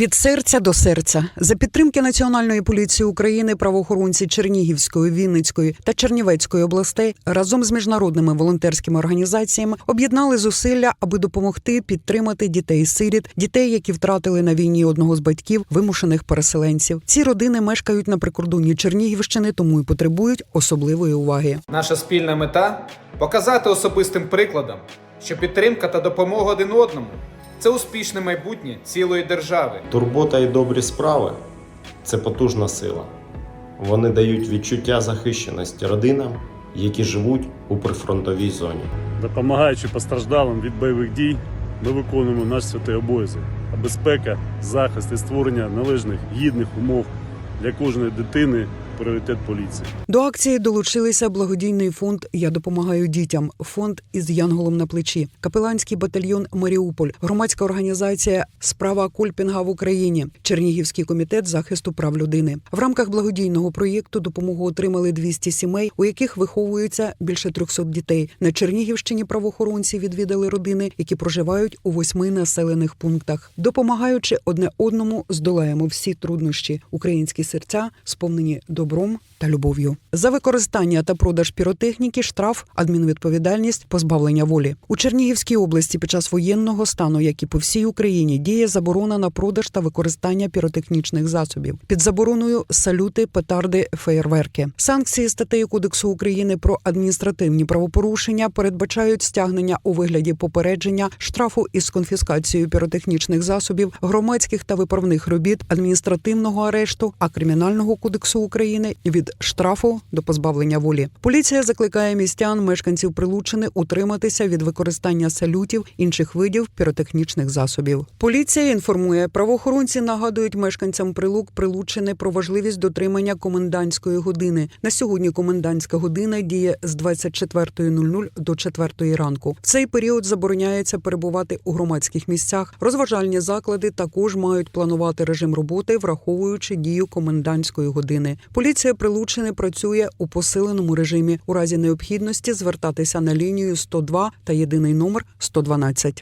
Від серця до серця за підтримки Національної поліції України правоохоронці Чернігівської, Вінницької та Чернівецької областей разом з міжнародними волонтерськими організаціями об'єднали зусилля, аби допомогти підтримати дітей сиріт, дітей, які втратили на війні одного з батьків вимушених переселенців. Ці родини мешкають на прикордонні Чернігівщини, тому й потребують особливої уваги. Наша спільна мета показати особистим прикладом, що підтримка та допомога один одному це успішне майбутнє цілої держави. Турбота і добрі справи це потужна сила. Вони дають відчуття захищеності родинам, які живуть у прифронтовій зоні. Допомагаючи постраждалим від бойових дій, ми виконуємо наш святий обов'язок. А безпека, захист і створення належних гідних умов для кожної дитини пріоритет поліції. До акції долучилися благодійний фонд Я допомагаю дітям, фонд із янголом на плечі, капеланський батальйон Маріуполь, громадська організація Справа Кольпінга в Україні, Чернігівський комітет захисту прав людини. В рамках благодійного проєкту допомогу отримали 200 сімей, у яких виховуються більше 300 дітей. На Чернігівщині правоохоронці відвідали родини, які проживають у восьми населених пунктах. Допомагаючи одне одному, здолаємо всі труднощі. Українські серця сповнені добром та любов'ю. За використання та продаж піротехніки, штраф, адмінвідповідальність, позбавлення волі у Чернігівській області під час воєнного стану, як і по всій Україні, діє заборона на продаж та використання піротехнічних засобів. Під забороною салюти, петарди, феєрверки. Санкції статтею Кодексу України про адміністративні правопорушення передбачають стягнення у вигляді попередження, штрафу із конфіскацією піротехнічних засобів, громадських та виправних робіт, адміністративного арешту, а кримінального кодексу України від штрафу до позбавлення волі. Поліція закликає містян, мешканців Прилучини утриматися від використання салютів інших видів піротехнічних засобів. Поліція інформує, правоохоронці нагадують мешканцям Прилук Прилучини про важливість дотримання комендантської години. На сьогодні комендантська година діє з 24.00 до 4 ранку. В цей період забороняється перебувати у громадських місцях. Розважальні заклади також мають планувати режим роботи, враховуючи дію комендантської години. Поліція Прилучини працює у посиленому режимі. У разі необхідності звертатися на лінію 102 та єдиний номер 112.